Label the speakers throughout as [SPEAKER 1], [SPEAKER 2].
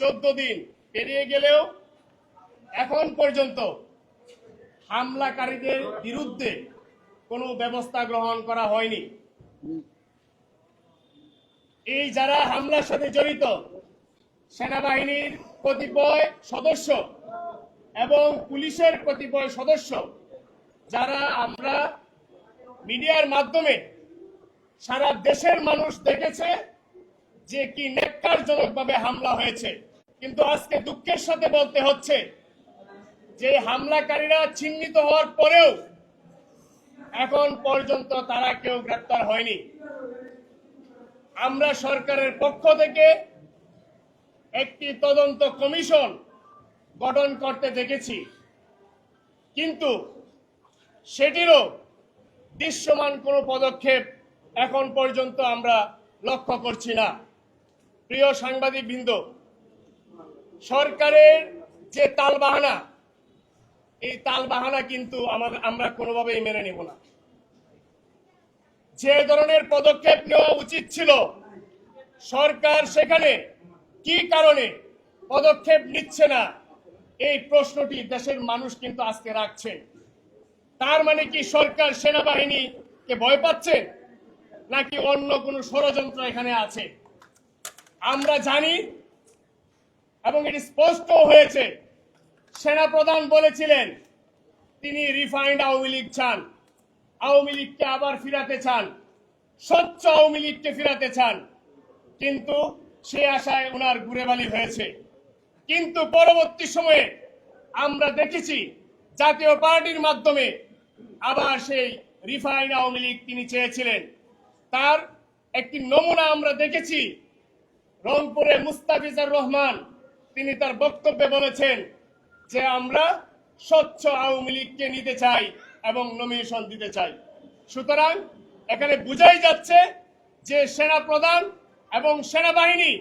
[SPEAKER 1] চোদ্দ দিন পেরিয়ে গেলেও এখন পর্যন্ত হামলাকারীদের বিরুদ্ধে কোনো ব্যবস্থা গ্রহণ করা হয়নি। এই যারা হামলার সাথে জড়িত, সেনাবাহিনীর কতিপয় সদস্য এবং পুলিশের কতিপয় সদস্য, যারা আমরা মিডিয়ার মাধ্যমে সারা দেশের মানুষ দেখেছে যে কি নেককারজনকভাবে হামলা হয়েছে। কিন্তু আজকে দুঃখের সাথে বলতে হচ্ছে, যে হামলাকারীরা চিহ্নিত হওয়ার পরেও এখন পর্যন্ত তারা কেউ গ্রেপ্তার হয়নি। আমরা সরকারের পক্ষ থেকে একটি তদন্ত কমিশন গঠন করতে দেখেছি। কিন্তু সেটিরও দৃশ্যমান কোনো পদক্ষেপ এখন পর্যন্ত আমরা লক্ষ্য করছি না। প্রিয় সাংবাদিক বৃন্দ সরকারের যে তালবাহানা, এই তালবাহানা কিন্তু আমাদের, আমরা কোনোভাবেই মেনে নেব না। যে ধরনের পদক্ষেপ নেওয়া উচিত ছিল, সরকার সেখানে কি কারণে পদক্ষেপ নিচ্ছে না, এই প্রশ্নটি দেশের মানুষ কিন্তু আজকে রাখছে। তার মানে কি সরকার সেনাবাহিনীকে ভয় পাচ্ছে, নাকি অন্য কোনো ষড়যন্ত্র এখানে আছে? আমরা জানি এবং এটি স্পষ্ট হয়েছে। সেনাপ্রধান বলেছিলেন, তিনি রিফাইন্ড আওয়ামী লীগ চান, আওয়ামী লীগকে আবার ফিরাতে চান, স্বচ্ছ আওয়ামী লীগকে ফিরাতে চান। কিন্তু সে আশায় ওনার ঘুরেবালি হয়েছে। কিন্তু পরবর্তী সময়ে আমরা দেখেছি, জাতীয় পার্টির মাধ্যমে আবার সেই রিফাইন আওয়ামী লীগ তিনি চেয়েছিলেন। তার একটি নমুনা আমরা দেখেছি রংপুরে মুস্তাফিজার রহমান, তিনি তার বক্তব্যে বলেছেন যে আমরা স্বচ্ছ আওয়ামী লীগকে নিতে চাই এবং নমিনেশন দিতে চাই। সুতরাং এখানে বুঝাই যাচ্ছে যে সেনা প্রধান এবং সেনাবাহিনী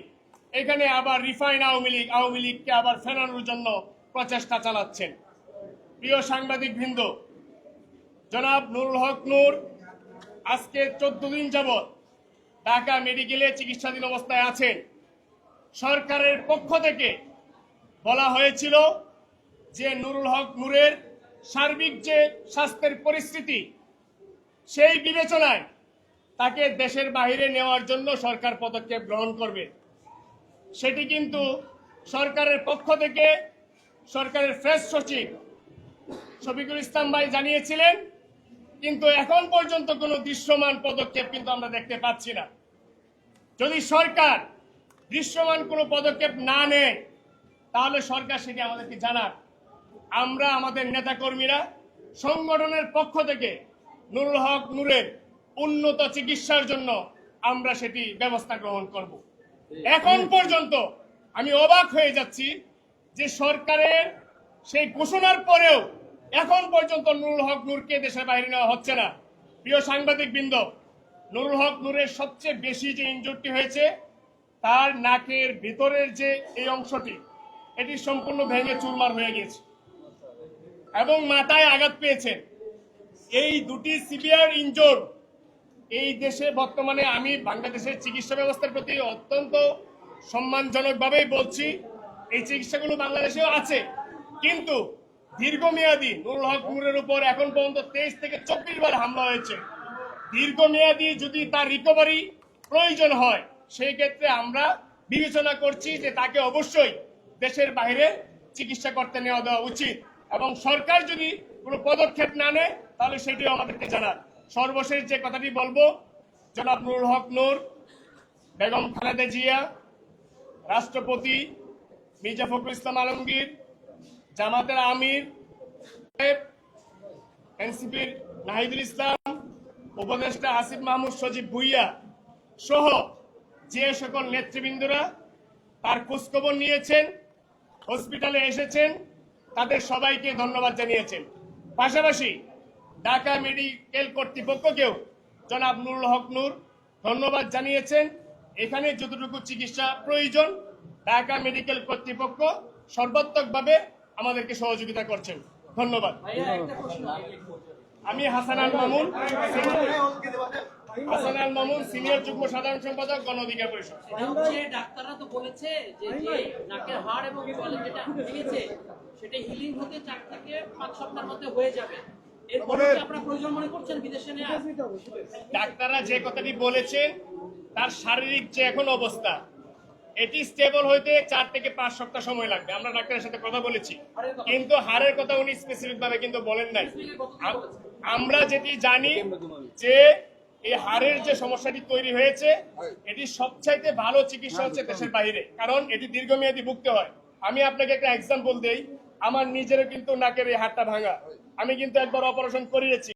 [SPEAKER 1] এখানে আবার রিফাইন আওয়ামী লীগ, আওয়ামী লীগকে আবার ফেরানোর জন্য প্রচেষ্টা চালাচ্ছেন। প্রিয় সাংবাদিক বৃন্দ, জনাব নুরুল হক নূর, আজকে চোদ্দ দিন যাবৎ ঢাকা মেডিকেলে চিকিৎসাধীন অবস্থায় আছেন। সরকারের পক্ষ থেকে বলা হয়েছিল যে নুরুল হক নূরের সার্বিক যে স্বাস্থ্যের পরিস্থিতি, সেই বিবেচনায় তাকে দেশের বাইরে নেওয়ার জন্য সরকার পদক্ষেপ গ্রহণ করবে। সেটি কিন্তু সরকারের পক্ষ থেকে সরকারের ফ্রেশ সচিব শফিকুল ইসলাম ভাই জানিয়েছিলেন, কিন্তু এখন পর্যন্ত কোনো দৃশ্যমান পদক্ষেপ কিন্তু আমরা দেখতে পাচ্ছি না। যদি সরকার দৃশ্যমান কোনো পদক্ষেপ না নেয়, তাহলে সরকার সেটি আমাদেরকে জানাক। আমরা আমাদের নেতাকর্মীরা সংগঠনের পক্ষ থেকে নুরুল হক নূরের উন্নত চিকিৎসার জন্য আমরা সেটি ব্যবস্থা গ্রহণ করব। এখন পর্যন্ত আমি অবাক হয়ে যাচ্ছি যে সরকারের সেই ঘোষণার পরেও এখন পর্যন্ত নুরুল হক নূরকে দেশের বাইরে নেওয়া হচ্ছে না। প্রিয় সাংবাদিক বৃন্দ নুরুল হক নূরের সবচেয়ে বেশি যে ইনজুরটি হয়েছে তার নাকের ভেতরের যে এই অংশটি, এটি সম্পূর্ণ ভেঙে চুরমার হয়ে গেছে এবং মাথায় আঘাত পেয়েছেন এই দুটি সিভিয়ার ইঞ্জোর এই দেশে বর্তমানে আমি বাংলাদেশের চিকিৎসা ব্যবস্থার প্রতি অত্যন্ত সম্মানজনকভাবেই বলছি, এই চিকিৎসাগুলো বাংলাদেশেও আছে। কিন্তু দীর্ঘমেয়াদী নুরুল হক নূরের উপর এখন পর্যন্ত তেইশ থেকে চব্বিশ বার হামলা হয়েছে। দীর্ঘমেয়াদী যদি তার রিকভারি প্রয়োজন হয় সেই ক্ষেত্রে আমরা বিবেচনা করছি যে তাকে অবশ্যই দেশের বাইরে চিকিৎসা করতে নেওয়া দেওয়া উচিত। এবং সরকার যদি কোনো পদক্ষেপ না নেয়, তাহলে সেটিও আমাদেরকে জানান। সর্বশেষ যে কথাটি বলব, জনাব নুরুল হক নূর, বেগম খালেদা জিয়া, রাষ্ট্রপতি মির্জা ফখরুল ইসলাম আলমগীর, জামাতের আমির, এনসিপির নাহিদুল ইসলাম, উপদেষ্টা আসিফ মাহমুদ সজীব ভুইয়া সহ যে সকল নেতৃবৃন্দরা তার খোঁজখবর নিয়েছেন হসপিটালে এসেছেন তাদের সবাইকে ধন্যবাদ জানিয়েছেন। পাশাপাশি ঢাকা মেডিকেল কর্তৃপক্ষকেও জনাব নুরুল হক নূর ধন্যবাদ জানিয়েছেন। এখানে যতটুকু চিকিৎসা প্রয়োজন ঢাকা মেডিকেল কর্তৃপক্ষ সর্বাত্মকভাবে আমাদেরকে সহযোগিতা করছেন। ধন্যবাদ। আমি হাসান আল মামুন। হাসান আল মামুন সিনিয়র যুগ্ম সাধারণ সম্পাদক গণ অধিকার পরিষদ।
[SPEAKER 2] যে ডাক্তাররা তো বলেছে যে যে নাকের হাড় এবং জলে যেটা ভেঙেছে সেটা হিলিং হতে চার থেকে পাঁচ সপ্তাহের মধ্যে হয়ে যাবে। এরপরে কি আপনারা প্রয়োজন মনে করছেন বিদেশে নেওয়া
[SPEAKER 1] ডাক্তাররা যে কথাটি বলেছে তার শারীরিক যে এখন অবস্থা এটি স্টেবল হইতে চার থেকে পাঁচ সপ্তাহ সময় লাগবে। আমরা ডাক্তারের সাথে কথা বলেছি। কিন্তু হারের কথা উনি স্পেসিফিক ভাবে কিন্তু বলেন নাই। আমরা যেটি জানি যে এই হাড়ের যে সমস্যাটি তৈরি হয়েছে এটি সবচাইতে ভালো চিকিৎসা হচ্ছে দেশের বাইরে কারণ এটি দীর্ঘমেয়াদী ভুগতে হয়। আমি আপনাকে একটা এক্সাম্পল দেই আমার নিজেরও কিন্তু নাকের এই হাড়টা ভাঙা। আমি কিন্তু একবার অপারেশন করিয়েছি।